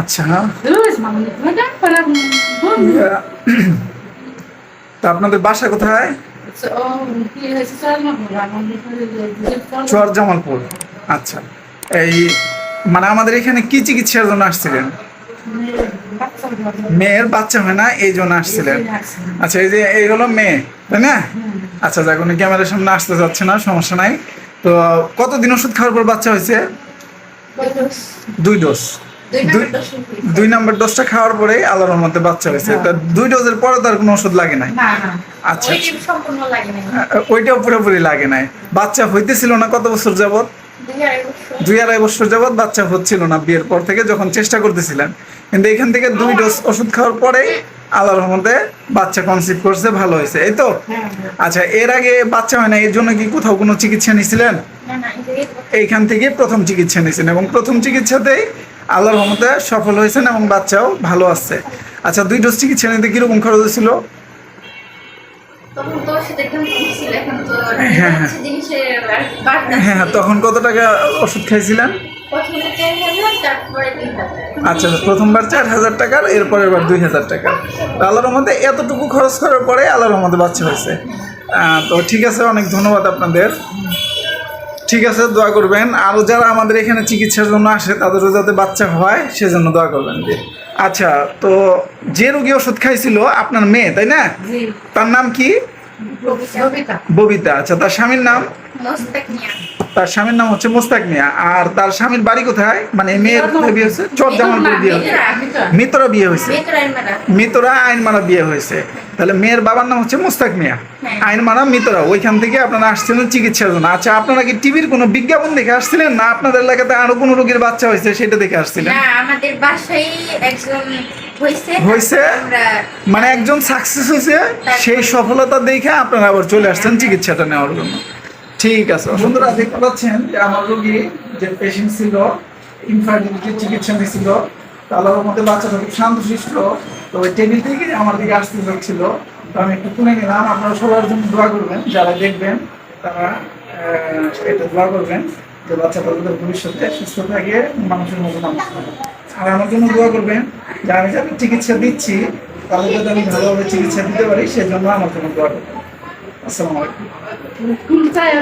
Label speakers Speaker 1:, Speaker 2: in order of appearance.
Speaker 1: আচ্ছা। তা আপনাদের বাসা কোথায়? চুয়ার জামালপুর আচ্ছা। এই মানে আমাদের এখানে কি চিকিৎসার জন্য আসছিলেন? মেয়ের বাচ্চা হয় না এই জন্য আসছিলেন। আচ্ছা এই যে এই হলো মেয়ে তাই না? আচ্ছা যাক উনি ক্যামেরার সামনে আসতে যাচ্ছে না সমস্যা নাই। তো কতদিন ওষুধ খাওয়ার পর বাচ্চা হয়েছে? দুই ডোজ। দুই নম্বর ডোজটা খাওয়ার পরে আল্লাহর রহমতে বাচ্চা হয়েছে তা দুই ডোজের পরে তার কোনো ওষুধ লাগে নাই? আচ্ছা। ওইটাও পুরোপুরি লাগে নাই। বাচ্চা হইতেছিল না কত বছর যাবত
Speaker 2: দুই আড়াই বছর।
Speaker 1: যাবত বাচ্চা হচ্ছিল না বিয়ের পর থেকে যখন চেষ্টা করতেছিলেন। কিন্তু এখান থেকে দুই ডোজ ওষুধ খাওয়ার পরেই আল্লাহর রহমতে বাচ্চা কনসিভ করছে ভালো হয়েছে। এই তো?
Speaker 3: হ্যাঁ
Speaker 1: আচ্ছা এর আগে বাচ্চা হয় না এর জন্য কি কোথাও কোনো চিকিৎসা নিয়েছিলেন? এইখান থেকে প্রথম চিকিৎসা নিয়েছেন এবং প্রথম চিকিৎসাতেই আল্লাহর রহমতে সফল হয়েছেন এবং বাচ্চাও ভালো আছে। আচ্ছা দুই ডোজ চিকিৎসা নিতে কীরকম খরচ হয়েছিল? হ্যাঁ, হ্যাঁ। হ্যাঁ হ্যাঁ, তখন কত টাকা ওষুধ খাইছিলেন? আচ্ছা প্রথমবার চার হাজার টাকার এরপরের বার দুই হাজার টাকা। আল্লাহর মধ্যে এতটুকু খরচ করার পরে আল্লাহর মধ্যে বাচ্চা হয়েছে। তো ঠিক আছে অনেক ধন্যবাদ আপনাদের। ঠিক আছে দোয়া করবেন। আরও যারা আমাদের এখানে চিকিৎসার জন্য আসে তাদেরও যাতে বাচ্চা হয় সেজন্য দোয়া করবেন যে আচ্ছা তো যে রোগী ওষুধ খাইছিল আপনার মেয়ে তাই না? তার নাম কি?
Speaker 3: ববিতা।
Speaker 1: আচ্ছা তার স্বামীর নাম? তার স্বামীর নাম হচ্ছে মোস্তাক মিয়া। আর তার স্বামীর বাড়ি কোথায়? মানে মেয়ের কোথায় বিয়ে হয়েছে? চর জামালপুর বিয়ে হয়েছে। মিতরা বিয়ে হয়েছে। মিতরা আইনমারা। বিয়ে হয়েছে। তাহলে মেয়ের বাবার নাম হচ্ছে মোস্তাক মিয়া।
Speaker 2: হ্যাঁ।
Speaker 1: আইনমারা মিতরা। ওইখান থেকে আপনারা আসছিলেন চিকিৎসার জন্য। আচ্ছা আপনারা কি টিভির কোনো বিজ্ঞাপন দেখে আসছিলেন? না আপনাদের এলাকাতে আরও কোনো রোগীর বাচ্চা হয়েছে সেটা দেখে আসছিলেন?
Speaker 2: না আমাদের বাসায় একজন হয়েছে।
Speaker 1: হয়েছে? মানে একজন সাকসেস হয়েছে সেই সফলতা দেখে আপনারা আবার চলে আসছেন চিকিৎসাটা নেওয়ার জন্য। ঠিক আছে বন্ধুরা দেখতে পাচ্ছেন যে আমার রোগী যে পেশেন্ট ছিল ইনফার্টিলিটির চিকিৎসা নিয়েছিল তাহলে মধ্যে বাচ্চাটা খুব শান্তশিষ্ট। তো ওই টেবিল থেকে আমার দিকে আসতে হচ্ছিল তো আমি একটু তুলে নিলাম। আপনারা সবার জন্য দোয়া করবেন, যারা দেখবেন, তারা এটা দোয়া করবেন যে বাচ্চাটা তাদের ভবিষ্যতে সুস্থ থাকে, মানুষের মতো মানুষ। আর আমার জন্য দোয়া করবেন, যে আমি যাতে চিকিৎসা দিচ্ছি, তাহলে যাতে আমি ভালোভাবে চিকিৎসা দিতে পারি, সেজন্য আমার জন্য দোয়া করবেন। আসসালামু আলাইকুম
Speaker 3: Saya